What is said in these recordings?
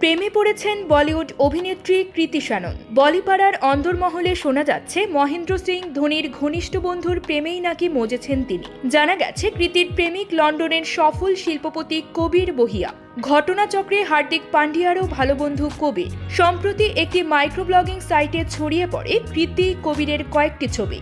প্রেমে পড়েছেন বলিউড অভিনেত্রী কৃতি শ্যানন বলিপাড়ার অন্দরমহলে শোনা যাচ্ছে, মহেন্দ্র সিং ধোনির ঘনিষ্ঠ বন্ধুর প্রেমেই নাকি মজেছেন তিনি। জানা গেছে, কৃতির প্রেমিক লন্ডনের সফল শিল্পপতি কবির বহিয়া। ঘটনাচক্রে হার্দিক পান্ডিয়ারও ভালো বন্ধু কবির। সম্প্রতি একটি মাইক্রোব্লগিং সাইটে ছড়িয়ে পড়ে কৃতি কবিরের কয়েকটি ছবি।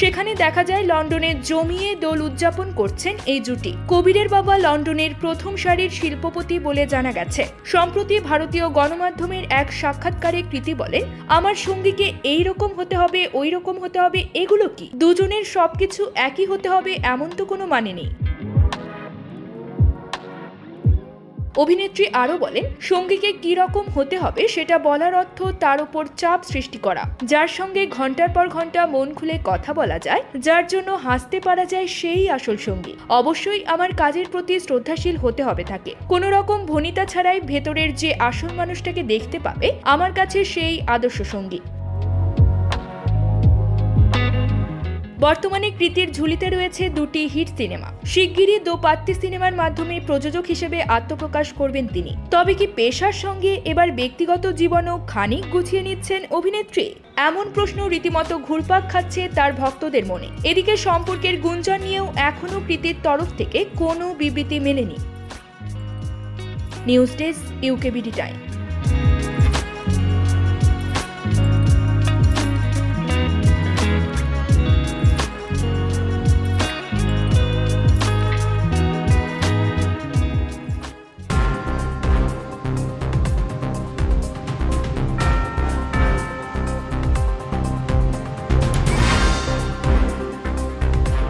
সেখানে দেখা যায় লন্ডনে জমিয়ে দোল উদযাপন করছেন এই জুটি। কবিরের বাবা লন্ডনের প্রথম সারির শিল্পপতি বলে জানা গেছে। সম্প্রতি ভারতীয় গণমাধ্যমের এক সাক্ষাৎকারে কৃতি বলেন, আমার সঙ্গীকে এই রকম হতে হবে ওই রকম হতে হবে, এগুলো কি? দুজনের সবকিছু একই হতে হবে, এমন তো কোনো মানে নেই। অভিনেত্রী আরও বলেন, সঙ্গীকে কি রকম হতে হবে সেটা বলার অর্থ তার উপর চাপ সৃষ্টি করা। যার সঙ্গে ঘণ্টার পর ঘণ্টা মন খুলে কথা বলা যায়, যার জন্য হাসতে পারা যায় সেই আসল সঙ্গী। অবশ্যই আমার কাজের প্রতি শ্রদ্ধাশীল হতে হবে তাকে। কোনো রকম ভনিতা ছাড়াই ভেতরের যে আসল মানুষটাকে দেখতে পাবে, আমার কাছে সেই আদর্শ সঙ্গী। বর্তমানে কৃতির ঝুলিতে রয়েছে দুটি হিট সিনেমা। শিগগিরই দো পাত্তি সিনেমার মাধ্যমে প্রযোজক হিসেবে আত্মপ্রকাশ করবেন তিনি। তবে কি পেশার সঙ্গে এবার ব্যক্তিগত জীবনও খানিক গুছিয়ে নিচ্ছেন অভিনেত্রী? এমন প্রশ্ন রীতিমতো ঘুরপাক খাচ্ছে তার ভক্তদের মনে। এদিকে সম্পর্কের গুঞ্জন নিয়েও এখনও কৃতির তরফ থেকে কোনো বিবৃতি মেলেনি। News desk UKBD time.